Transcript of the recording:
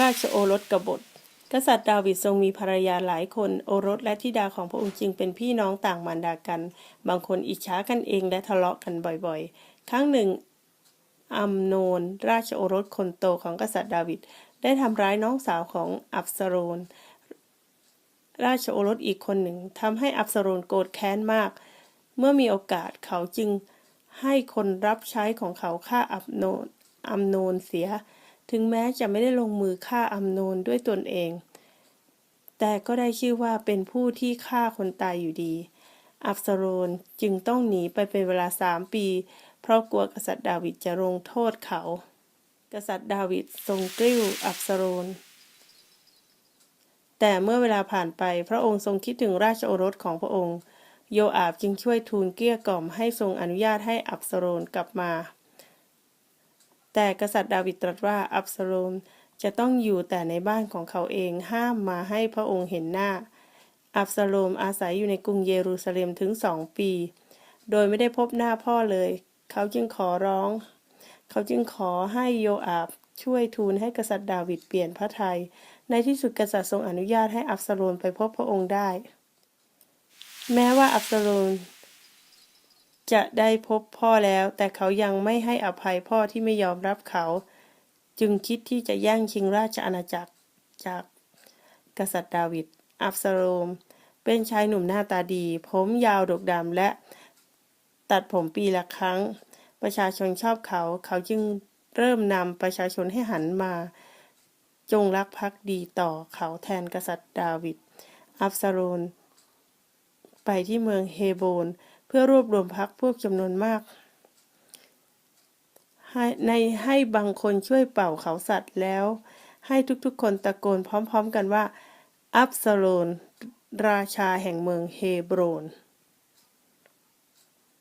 ราชโอรสกบฏ กษัตริย์ดาวิดทรงมีภรรยาหลายคน โอรสและธิดาของพระองค์จึงเป็นพี่น้องต่างมารดากัน บางคนอิจฉากันเองและทะเลาะกันบ่อยๆ ครั้งหนึ่งอัมโนนราชโอรสคนโตของกษัตริย์ดาวิดได้ทำร้ายน้องสาวของอับสโรนราชโอรสอีกคนหนึ่งทำให้อับสโรนโกรธแค้นมาก เมื่อมีโอกาสเขาจึงให้คนรับใช้ของเขาฆ่าอับโนนอัมโนนเสีย ถึงแม้จะไม่ได้ลงมือฆ่าอัมโนนด้วยตนเอง แต่ก็ได้ชื่อว่าเป็นผู้ที่ฆ่าคนตายอยู่ดี อับสโรนจึงต้องหนีไปเป็นเวลาสามปี เพราะกลัวกษัตริย์ดาวิดจะลงโทษเขา กษัตริย์ดาวิดทรงกลิ้วอับสโรนแต่เมื่อเวลาผ่านไปพระองค์ทรงคิดถึงราชโอรสของพระองค์ โยอาบจึงช่วยทูลเกลี้ยกล่อมให้ทรงอนุญาตให้อับสโรนกลับมา แต่กษัตริย์ดาวิดตรัสว่าอับสโรมจะต้องอยู่แต่ในบ้านของเขาเองห้ามมาให้พระองค์เห็นหน้า อับสโลมอาศัยอยู่ในกรุงเยรูซาเล็มถึงสองปี โดยไม่ได้พบหน้าพ่อเลย เขาจึงขอร้อง เขาจึงขอให้โยอาบช่วยทูลให้กษัตริย์ดาวิดเปลี่ยนพระทัย ในที่สุดกษัตริย์ทรงอนุญาตให้อับสโลมไปพบพระองค์ได้ แม้ว่าอับสโลม จะได้พบพ่อแล้ว แต่เขายังไม่ให้อภัยพ่อที่ไม่ยอมรับเขา จึงคิดที่จะแย่งชิงราชอาณาจักรจากกษัตริย์ดาวิดอับสโลมเป็นชายหนุ่มหน้าตาดี ผมยาวดกดำและตัดผมปีละครั้ง ประชาชนชอบเขา เขาจึงเริ่มนำประชาชนให้หันมา จงรักภักดีต่อเขาแทนกษัตริย์ดาวิดอับสโลมไปที่เมืองเฮโบน พื่อรวบรวมพักพวกจำนวนมากให้ในให้บางคนช่วยเป่าเขาสัตว์แล้ว ให้ทุกๆคนตะโกนพร้อมๆกันว่า อับสโลน ราชาแห่งเมืองเฮโบรน